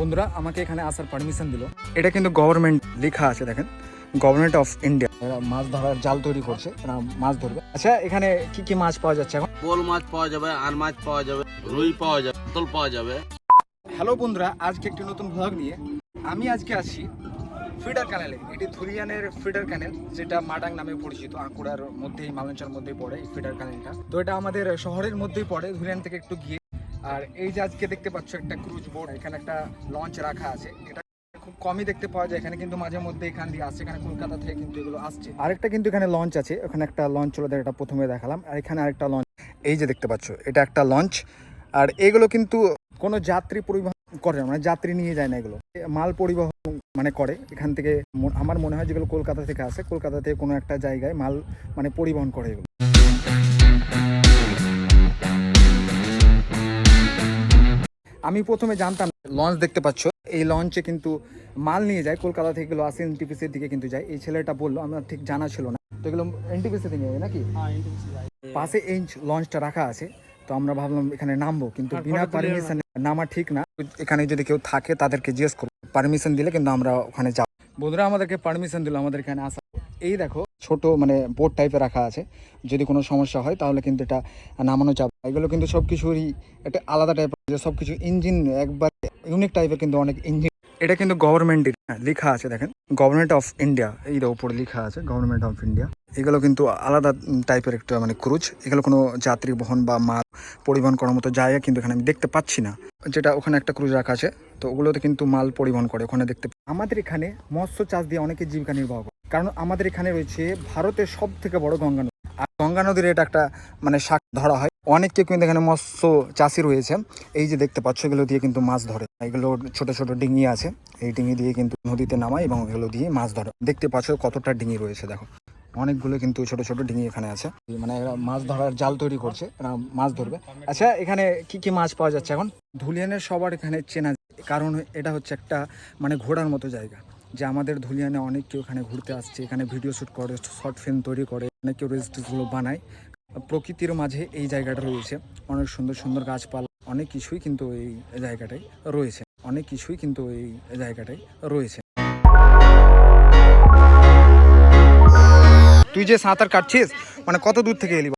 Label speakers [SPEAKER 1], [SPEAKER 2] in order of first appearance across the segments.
[SPEAKER 1] বন্ধুরা আমাকে এখানে আসার পারমিশন দিল। এটা কিন্তু গভর্নমেন্ট লেখা আছে দেখেন। গভর্নমেন্ট অফ ইন্ডিয়া মাছ ধরার জাল তৈরি করছে এরা মাছ ধরবে। আচ্ছা এখানে কি কি মাছ পাওয়া যাচ্ছে এখন?
[SPEAKER 2] বোল মাছ পাওয়া যাবে আর মাছ পাওয়া যাবে রুই পাওয়া যাবে কাতল পাওয়া যাবে।
[SPEAKER 1] হ্যালো বন্ধুরা আজকে একটি নতুন ভ্লগ নিয়ে আমি আজকে আসি ফিডার ক্যানেলে এটি ধুলিয়ানের ফিডার ক্যানেল যেটা মাডাং নামে পরিচিত। আঁকুড়ার মধ্যেই মালঞ্চার মধ্যেই পড়ে এই ফিডার ক্যানেলটা তো এটা আমাদের শহরের মধ্যেই পড়ে। ধুলিয়ান থেকে একটু গিয়ে আর এই যে আজকে দেখতে পাচ্ছ একটা ক্রুজ বোর্ড এখানে একটা লঞ্চ রাখা আছে। এটা খুব কমই দেখতে পাওয়া যায়, এখানে কিন্তু মাঝে মধ্যে এখান দিয়ে আসছে, এখানে কলকাতা থেকে কিন্তু এগুলো আসছে। আরেকটা কিন্তু এখানে লঞ্চ আছে, ওখানে একটা লঞ্চ চলে এটা প্রথমে দেখালাম, আর এখানে আরেকটা লঞ্চ এই যে দেখতে পাচ্ছ, এটা একটা লঞ্চ আর এগুলো কিন্তু কোনো যাত্রী পরিবহন করে না মানে যাত্রী নিয়ে যায় না এগুলো। মাল পরিবহন মানে করে, এখান থেকে আমার মনে হয় যেগুলো কলকাতা থেকে আসে, কলকাতা থেকে কোনো একটা জায়গায় মাল মানে পরিবহন করে এগুলো। আমি প্রথমে জানতাম লঞ্চ দেখতে পাচ্ছ এই লঞ্চে কিন্তু মাল নিয়ে যায় কলকাতা থেকে এগুলো আসে এনটিপিসির দিকে কিন্তু যায়। এই ছেলেটা বলল আমার ঠিক জানা ছিল না। তো এগুলো এনটিপিসি থেকে নাকি? পাশে এই লঞ্চটা রাখা আছে। তো আমরা ভাবলাম এখানে নামবো কিন্তু বিনা পারমিশন নামা ঠিক না। এখানে যদি কেউ থাকে তাদেরকে জিজ্ঞেস করব। পারমিশন দিলে কিন্তু আমরা ওখানে যাব। বন্ধুরা আমাদেরকে পারমিশন দিল আমাদের এখানে আসা। এই দেখো ছোট মানে বোর্ড টাইপের রাখা আছে। যদি কোনো সমস্যা হয় তাহলে কিন্তু এটা নামানো যাবে। এগুলো কিন্তু সব কিছুরই একটা আলাদা টাইপের সব কিছু ইঞ্জিন একবার ইউনিক টাইপের কিন্তু অনেক ইঞ্জিন এটা কিন্তু গভর্নমেন্টের লেখা আছে দেখেন। গভর্নমেন্ট অফ ইন্ডিয়া এই উপরে লেখা আছে গভর্নমেন্ট অফ ইন্ডিয়া এগুলো কিন্তু আলাদা টাইপের একটা মানে ক্রুজ এগুলো কোনো যাত্রী বহন বা মাল পরিবহন করার মতো জায়গা কিন্তু এখানে আমি দেখতে পাচ্ছি না। যেটা ওখানে একটা ক্রুজ রাখা আছে, তো ওগুলোতে কিন্তু মাল পরিবহন করে, ওখানে দেখতে আমাদের এখানে মৎস্য চাষ দিয়ে অনেকে জীবিকা নির্বাহ করে। কারণ আমাদের এখানে রয়েছে ভারতের সব থেকে বড় গঙ্গা নদী। আর গঙ্গা নদীর এটা একটা মানে ধরা হয়। অনেক কেউ কিন্তু এখানে মৎস্য চাষি রয়েছে। এই যে দেখতে পাচ্ছ, এগুলো দিয়ে কিন্তু মাছ ধরে। এগুলো ছোট ছোট ডিঙি আছে। এই ডিঙি দিয়ে কিন্তু নদীতে নামায় এবং এগুলো দিয়ে মাছ ধরে। দেখতে পাচ্ছ কতটা ডিঙি রয়েছে, দেখো। অনেকগুলো কিন্তু ছোট ছোট ডিঙি এখানে আছে। মানে এরা মাছ ধরার জাল তৈরি করছে, এরা মাছ ধরবে। আচ্ছা এখানে কি কি মাছ পাওয়া যাচ্ছে এখন? ধুলিয়ানের সবার এখানে চেনা কারণ এটা হচ্ছে একটা মানে ঘোরার মতো জায়গা। যে আমাদের ধুলিয়ানে অনেক কেউ এখানে ঘুরতে আসছে, এখানে ভিডিও শ্যুট করে শর্ট ফিল্ম তৈরি করে, অনেক কেউ রেজিস্ট্রিগুলো বানায়। প্রকৃতির মাঝে এই জায়গাটা রয়েছে। অনেক সুন্দর সুন্দর গাছপালা অনেক কিছুই কিন্তু এই জায়গাটায় রয়েছে। অনেক কিছুই কিন্তু এই জায়গাটায় রয়েছে। তুই যে সাঁতার কাটছিস মানে কত দূর থেকে এলি?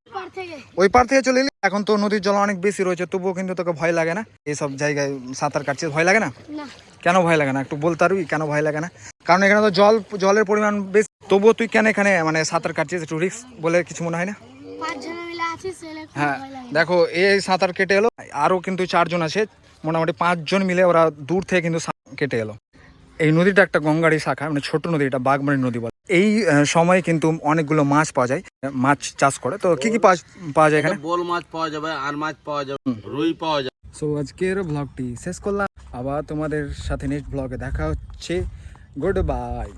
[SPEAKER 1] ওই পার থেকে। চলে এলি? এখন তো নদীর জল অনেক বেশি রয়েছে তবুও কিন্তু তোকে ভয় লাগে না? এইসব জায়গায় সাঁতার কাটছিস ভয় লাগে না?
[SPEAKER 3] না।
[SPEAKER 1] কেন ভয় লাগে না? একটু বলতে পারবি? কেন ভয় লাগে না? কারণ এখানে তো জল জলের পরিমাণ বেশি। তবুও তুই কেন এখানে মানে সাঁতার কাটছিস? একটু রিক্স বলে কিছু মনে হয় না?
[SPEAKER 3] পাঁচ জন মিলে আছি সেলে খুব
[SPEAKER 1] হ্যাঁ দেখো এই সাঁতার কেটে এলো আরও কিন্তু চারজন আছে মোটামুটি পাঁচজন মিলে ওরা দূর থেকে কিন্তু কেটে এলো। এই নদীটা একটা গঙ্গারই শাখা মানে ছোট নদী এটা বাগমারি নদী বলে। এই সময়ে কিন্তু অনেকগুলো মাছ পাওয়া যায় মাছ চাষ করে। তো কি কি পাওয়া- পাওয়া যায় এখানে?
[SPEAKER 2] বোল মাছ পাওয়া যাবে আর মাছ পাওয়া যাবে রুই পাওয়া যাবে।
[SPEAKER 1] সো আজকের ব্লগটি শেষ করলাম। আবার তোমাদের সাথে নেক্সট ব্লগে দেখা হচ্ছে। Good bye